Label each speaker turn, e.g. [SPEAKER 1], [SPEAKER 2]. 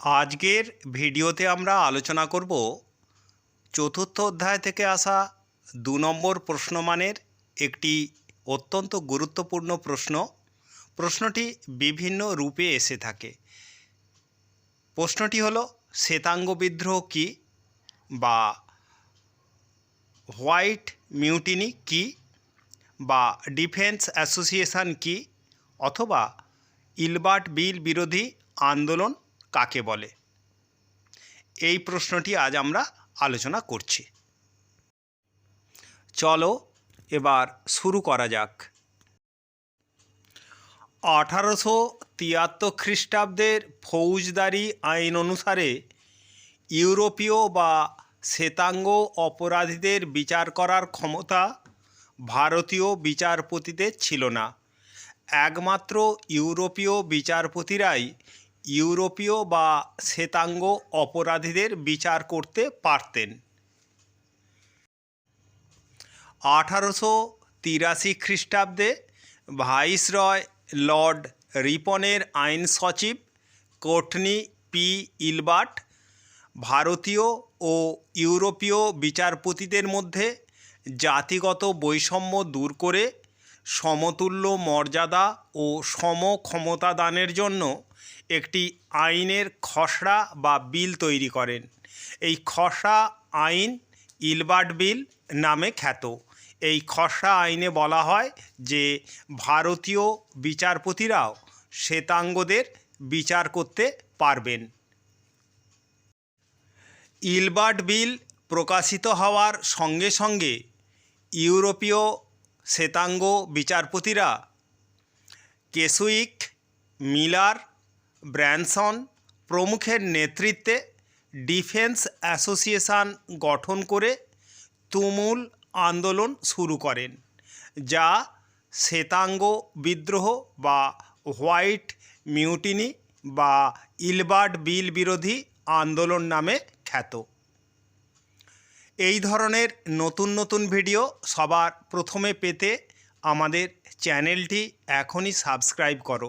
[SPEAKER 1] আজকের ভিডিওতে আমরা আলোচনা করব চতুর্থ অধ্যায় থেকে আসা দু নম্বর প্রশ্নমানের একটি অত্যন্ত গুরুত্বপূর্ণ প্রশ্ন। প্রশ্নটি বিভিন্ন রূপে এসে থাকে। প্রশ্নটি হলো, শ্বেতাঙ্গ বিদ্রোহ কী বা হোয়াইট মিউটিনি কী বা ডিফেন্স অ্যাসোসিয়েশন কী অথবা ইলবার্ট বিল বিরোধী আন্দোলন কাকে বলে? এই প্রশ্নটি আজ আমরা আলোচনা করছি। চলো এবার শুরু করা যাক। আঠারোশো তিয়াত্তর খ্রিস্টাব্দের ফৌজদারি আইন অনুসারে ইউরোপীয় বা শ্বেতাঙ্গ অপরাধীদের বিচার করার ক্ষমতা ভারতীয় বিচারপতিদের ছিল না। একমাত্র ইউরোপীয় বিচারপতিরাই ইউরোপীয় বা শ্বেতাঙ্গ অপরাধীদের বিচার করতে পারতেন। আঠারোশো তিরাশি খ্রিস্টাব্দে ভাইসরয় লর্ড রিপনের আইন সচিব কোটনি পি ইলবার্ট ভারতীয় ও ইউরোপীয় বিচারপতিদের মধ্যে জাতিগত বৈষম্য দূর করে সমতুল্য মর্যাদা ও সম ক্ষমতা দানের জন্য একটি আইনের খসড়া বা বিল তৈরি করেন। এই খসড়া আইন ইলবার্ট বিল নামে খ্যাত। এই খসড়া আইনে বলা হয় যে ভারতীয় বিচারপতিরাও শ্বেতাঙ্গদের বিচার করতে পারবেন। ইলবার্ট বিল প্রকাশিত হওয়ার সঙ্গে সঙ্গে ইউরোপীয় শ্বেতাঙ্গ বিচারপতিরা কেসুইক, মিলার, ব্র্যানসন প্রমুখের নেতৃত্বে ডিফেন্স অ্যাসোসিয়েশন গঠন করে তুমুল আন্দোলন শুরু করেন, যা শ্বেতাঙ্গ বিদ্রোহ বা হোয়াইট মিউটিনি বা ইলবার্ট বিল বিরোধী আন্দোলন নামে খ্যাত। এই ধরনের নতুন নতুন ভিডিও সবার প্রথমে পেতে আমাদের চ্যানেলটি এখনই সাবস্ক্রাইব করো।